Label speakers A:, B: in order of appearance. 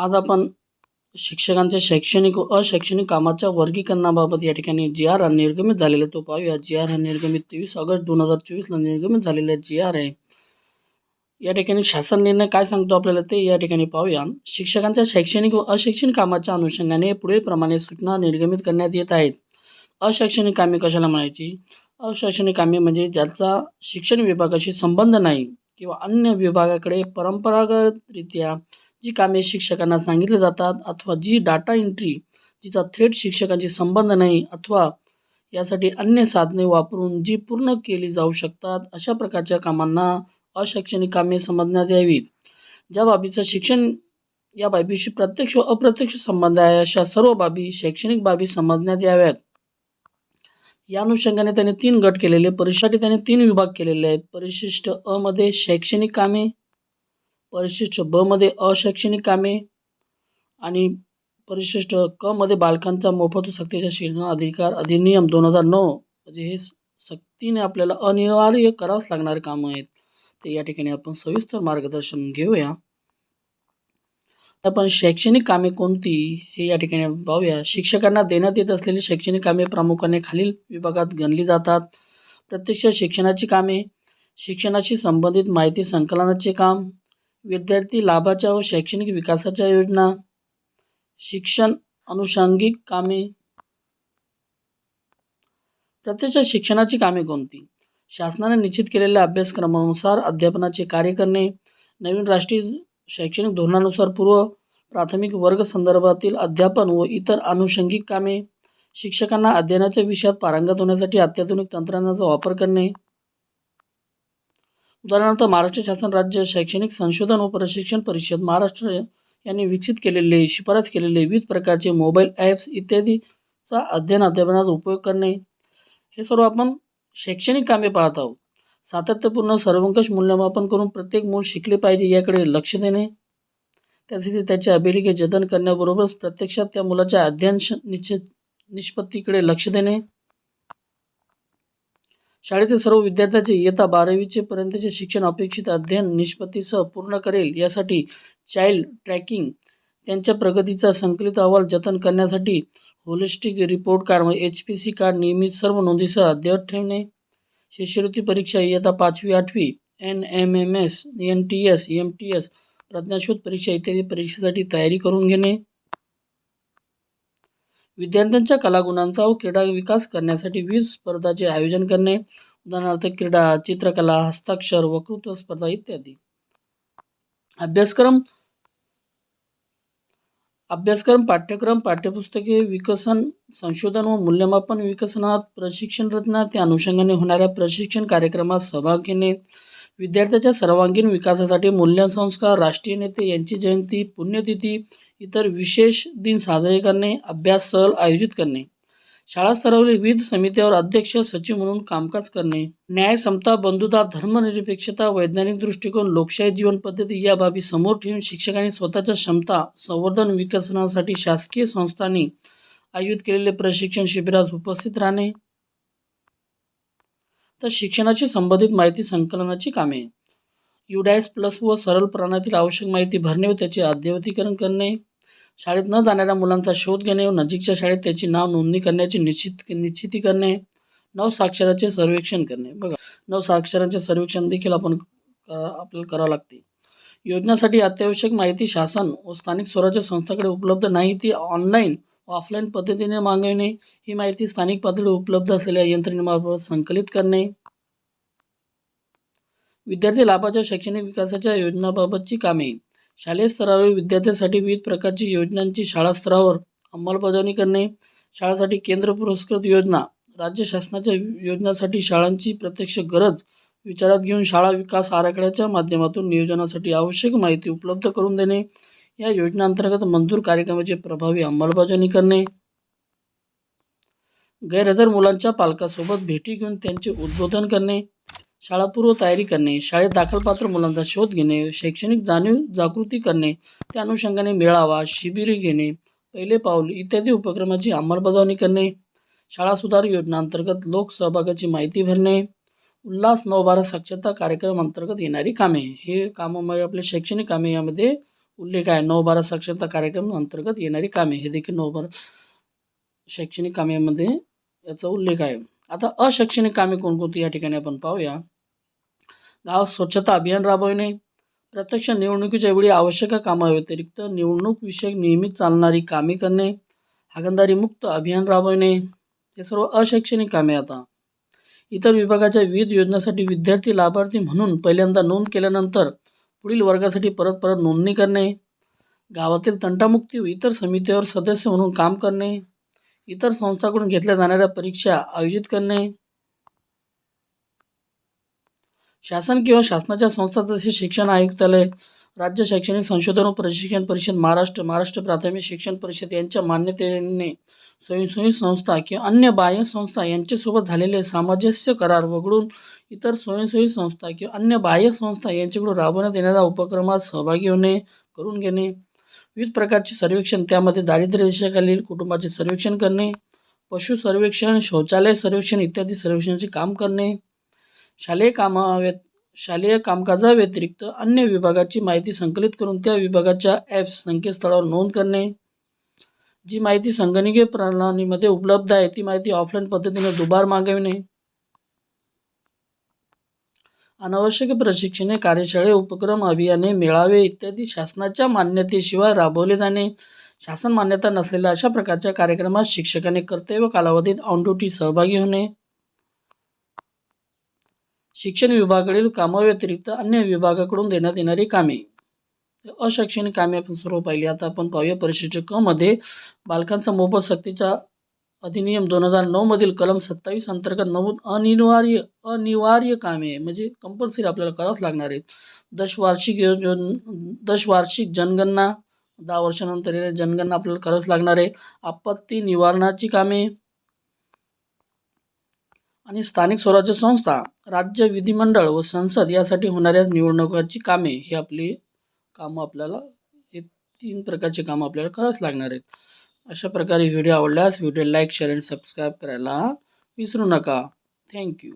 A: आज आपण शिक्षकांच्या शैक्षणिक व अशैक्षणिक कामाच्या वर्गीकरणाबाबत या ठिकाणी जी आर निर्गमित झालेला आहे तो पाहूया. जी आर हा निर्गमित तेवीस ऑगस्ट दोन हजार चोवीसला निर्गमित झालेला जी आर आहे. या ठिकाणी शासन निर्णय काय सांगतो आपल्याला ते या ठिकाणी पाहूया. शिक्षकांच्या शैक्षणिक व अशैक्षणिक कामाच्या अनुषंगाने पुढीलप्रमाणे सूचना निर्गमित करण्यात येत आहेत. अशैक्षणिक कामे कशाला म्हणायची? अशैक्षणिक कामे म्हणजे ज्याचा शिक्षण विभागाशी संबंध नाही किंवा अन्य विभागाकडे परंपरागतरित्या जी कामे शिक्षकांना सांगितली जातात अथवा जी डाटा एंट्री जिचा थेट शिक्षकांशी संबंध नाही अथवा यासाठी अन्य साधने वापरून जी पूर्ण केली जाऊ शकतात अशा प्रकारच्या कामांना अशैक्षणिक कामे समजण्यात यावीत. ज्या बाबीचं शिक्षण या बाबीशी प्रत्यक्ष व अप्रत्यक्ष संबंध आहे अशा सर्व बाबी शैक्षणिक बाबी समजण्यात याव्यात. या अनुषंगाने त्याने तीन गट केलेले परीक्षासाठी त्याने तीन विभाग केलेले आहेत. परिशिष्ट अ मध्ये शैक्षणिक कामे परिशिष्ट ब मध्ये अशैक्षणिक कामे आणि परिशिष्ट क मध्ये बालकांचा मोफत व सक्तीच्या शिक्षण अधिकार अधिनियम दोन हजार नऊ म्हणजे हे सक्तीने आपल्याला अनिवार्य करावंच लागणारे कामं आहेत. ते या ठिकाणी आपण सविस्तर मार्गदर्शन घेऊया. आपण शैक्षणिक कामे कोणती हे या ठिकाणी पाहूया. शिक्षकांना देण्यात येत असलेली शैक्षणिक कामे प्रामुख्याने खालील विभागात गणली जातात. प्रत्यक्ष शिक्षणाची कामे शिक्षणाशी संबंधित माहिती संकलनाचे काम विद्यार्थी लाभाच्या व शैक्षणिक विकासाच्या योजना शिक्षण अनुषंगिक कामे. प्रत्यक्ष शिक्षणाची कामे कोणती? शासनाने निश्चित केलेल्या अभ्यासक्रमानुसार अध्यापनाचे कार्य करणे नवीन राष्ट्रीय शैक्षणिक धोरणानुसार पूर्व प्राथमिक वर्ग संदर्भातील अध्यापन व इतर अनुषंगिक कामे. शिक्षकांना अध्ययनाच्या विषयात पारंगत होण्यासाठी अत्याधुनिक तंत्रज्ञानाचा वापर करणे. उदाहरणार्थ महाराष्ट्र शासन राज्य शैक्षणिक संशोधन व प्रशिक्षण परिषद महाराष्ट्र यांनी विकसित केलेले शिफारस केलेले विविध प्रकारचे मोबाईल ॲप्स इत्यादीचा अध्ययन अध्यापनात उपयोग करणे. हे सर्व आपण शैक्षणिक कामे पाहत आहोत. सातत्यपूर्ण सर्वंकष मूल्यमापन करून प्रत्येक मूल शिकले पाहिजे याकडे लक्ष देणे. त्यासाठी त्याच्या अभिलेखे जतन करण्याबरोबरच प्रत्यक्षात त्या मुलाच्या अध्ययन निश्चित निष्पत्तीकडे लक्ष देणे. शाळेतील सर्व विद्यार्थ्यांचे इयत्ता बारावीचे पर्यंतचे शिक्षण अपेक्षित अध्ययन निष्पत्तीसह पूर्ण करेल यासाठी चाइल्ड ट्रॅकिंग त्यांच्या प्रगतीचा संकलित अहवाल जतन करण्यासाठी होलिस्टिक रिपोर्ट कार्ड म्हणजे एच पी सी कार्ड नियमित सर्व नोंदीसह अद्ययावत ठेवणे. शिष्यवृत्ती परीक्षा इयत्ता पाचवी आठवी N M M S N T S M T S प्रज्ञाशोध परीक्षा इत्यादी परीक्षेसाठी तयारी करून घेणे. विद्यार्थ्यांच्या कलागुणांचा व क्रीडा विकास करण्यासाठी विविध स्पर्धाचे आयोजन करणे उदाहरणार्थ क्रीडा चित्रकला हस्ताक्षर वक्तृत्व स्पर्धा इत्यादी. अभ्यासक्रम अभ्यासक्रम पाठ्यक्रम पाठ्यपुस्तके विकसन संशोधन व मूल्यमापन विकसनात प्रशिक्षण रचना त्या अनुषंगाने होणाऱ्या प्रशिक्षण कार्यक्रमात सहभाग घेणे विद्यार्थ्याच्या सर्वांगीण विकासासाठी मूल्यसंस्कार राष्ट्रीय नेते यांची जयंती पुण्यतिथी इतर विशेष दिन साजरे करणे अभ्यास सहल आयोजित करणे. शाळा स्तरावरील विविध समित्यावर अध्यक्ष सचिव म्हणून कामकाज करणे. न्याय समता बंधुता धर्मनिरपेक्षता वैज्ञानिक दृष्टिकोन लोकशाही जीवन पद्धती या बाबी समोर ठेवून शिक्षकांनी स्वतःच्या क्षमता संवर्धन विकसनासाठी शासकीय संस्थांनी आयोजित केलेले प्रशिक्षण शिबिरास उपस्थित राहणे. तर शिक्षणाशी संबंधित माहिती संकलनाची कामे. युडायस प्लस व सरल प्राण्यातील आवश्यक माहिती भरणे व त्याचे अद्ययावतीकरण करणे. शाळेत न जाणाऱ्या मुलांचा शोध घेणे व नजीकच्या शाळेत त्याची नाव नोंदणी करण्याची निश्चित निश्चिती करणे नवसाक्षराचे सर्वेक्षण करणे. बघा नवसाक्षरांचे सर्वेक्षण देखील आपण आपल्याला करावं लागते. योजनासाठी अत्यावश्यक माहिती शासन व स्थानिक स्वराज्य संस्थांकडे उपलब्ध नाही ती ऑनलाईन व ऑफलाईन पद्धतीने मागविणे. ही माहिती स्थानिक पातळीवर उपलब्ध असलेल्या यंत्रणेमार्फत संकलित करणे. विद्यार्थी लाभाच्या शैक्षणिक विकासाच्या योजनाबाबतची कामे. शालेय स्तरावरील विद्यार्थ्यांसाठी विविध प्रकारची योजनांची शाळा स्तरावर अंमलबजावणी करणे शाळासाठी केंद्र पुरस्कृत योजना राज्य शासनाच्या योजनासाठी शाळांची प्रत्यक्ष गरज विचारात घेऊन शाळा विकास आराखड्याच्या माध्यमातून नियोजनासाठी आवश्यक माहिती उपलब्ध करून देणे. या योजनांतर्गत मंजूर कार्यक्रमाची प्रभावी अंमलबजावणी करणे. गैरहजर मुलांच्या पालकासोबत भेटी घेऊन त्यांचे उद्बोधन करणे. शाळापूर्व तयारी करणे शाळेत दाखलपात्र मुलांचा शोध घेणे शैक्षणिक जाणीव जागृती करणे त्या अनुषंगाने मेळावा शिबिरे घेणे पहिले पाऊल इत्यादी उपक्रमाची अंमलबजावणी करणे शाळा सुधार योजना अंतर्गत लोकसहभागाची माहिती भरणे उल्हास नवभारत साक्षरता कार्यक्रम अंतर्गत येणारी कामे. हे कामं म्हणजे आपले शैक्षणिक कामे यामध्ये उल्लेख आहे. नवभारत साक्षरता कार्यक्रम अंतर्गत येणारी कामे. हे देखील नवभारत शैक्षणिक कामेमध्ये याचा उल्लेख आहे. आता अशैक्षणिक कामे कोणकोणती या ठिकाणी आपण पाहूया. गावात स्वच्छता अभियान राबविणे. प्रत्यक्ष निवडणुकीच्या वेळी आवश्यक कामाव्यतिरिक्त निवडणूक विषयक नियमित चालणारी कामे करणे. हागणदारी मुक्त अभियान राबविणे. हे सर्व अशैक्षणिक कामे आता. इतर विभागाच्या विविध योजनांसाठी विद्यार्थी लाभार्थी म्हणून पहिल्यांदा नोंद केल्यानंतर पुढील वर्गासाठी परत परत नोंदणी करणे. गावातील तंटामुक्ती व इतर समितीवर सदस्य म्हणून काम करणे. इतर संस्थांकडून घेतल्या जाणाऱ्या परीक्षा आयोजित करणे. शासन किंवा शासनाच्या संस्था जसे शिक्षण आयुक्तालय राज्य शैक्षणिक संशोधन व प्रशिक्षण परिषद महाराष्ट्र महाराष्ट्र प्राथमिक शिक्षण परिषद यांच्या मान्यतेने स्वयंसेवी संस्था किंवा अन्य बाह्य संस्था यांच्यासोबत झालेले सामंजस्य करार वगळून इतर स्वयंसेवी संस्था किंवा अन्य बाह्य संस्था यांच्याकडून राबवण्यात येणाऱ्या उपक्रमात सहभागी होणे करून घेणे. विविध प्रकारचे सर्वेक्षण. त्यामध्ये दारिद्र्य रेषेखालील कुटुंबाचे सर्वेक्षण करणे पशु सर्वेक्षण शौचालय सर्वेक्षण इत्यादी सर्वेक्षणाचे काम करणे. शालेय कामा व्य शालेय कामकाजाव्यतिरिक्त अन्य विभागाची माहिती संकलित करून त्या विभागाच्या ॲप्स संकेतस्थळावर नोंद करणे. जी माहिती संगणकीय प्रणालीमध्ये उपलब्ध आहे ती माहिती ऑफलाईन पद्धतीने दुबार मागविणे. अनावश्यक प्रशिक्षणे कार्यशाळे उपक्रम अभियाने मेळावे इत्यादी शासनाच्या मान्यतेशिवाय राबवले जाणे. शासन मान्यता नसलेल्या अशा प्रकारच्या कार्यक्रमात शिक्षकाने कर्तव्य कालावधीत ऑन ड्युटी सहभागी होणे. शिक्षण विभागाकडील कामाव्यतिरिक्त अन्य विभागाकडून देण्यात येणारी कामे. अशैक्षणिक कामे आपण सर्व पाहिली. आता आपण पाहूया परिशिष्ट क मध्ये बालकांचा मोफत सक्तीचा अधिनियम दोन हजार नऊमधील कलम सत्तावीस अंतर्गत नमूद अनिवार्य अनिवार्य कामे म्हणजे कंपल्सरी आपल्याला करावंच लागणार आहेत. दशवार्षिक योजन दशवार्षिक जनगणना दहा वर्षानंतर येणारी जनगणना आपल्याला करावंच लागणार आहे. आपत्ती निवारणाची कामे आणि स्थानिक स्वराज्य संस्था राज्य विधिमंडळ व संसद यासाठी होणाऱ्या निवडणुकाची कामे ही आपली कामं आपल्याला हे तीन प्रकारचे कामं आपल्याला करावंच लागणार आहेत. अशा प्रकारे व्हिडिओ आवडल्यास व्हिडिओ लाईक शेअर आणि सबस्क्राईब करायला विसरू नका. थँक्यू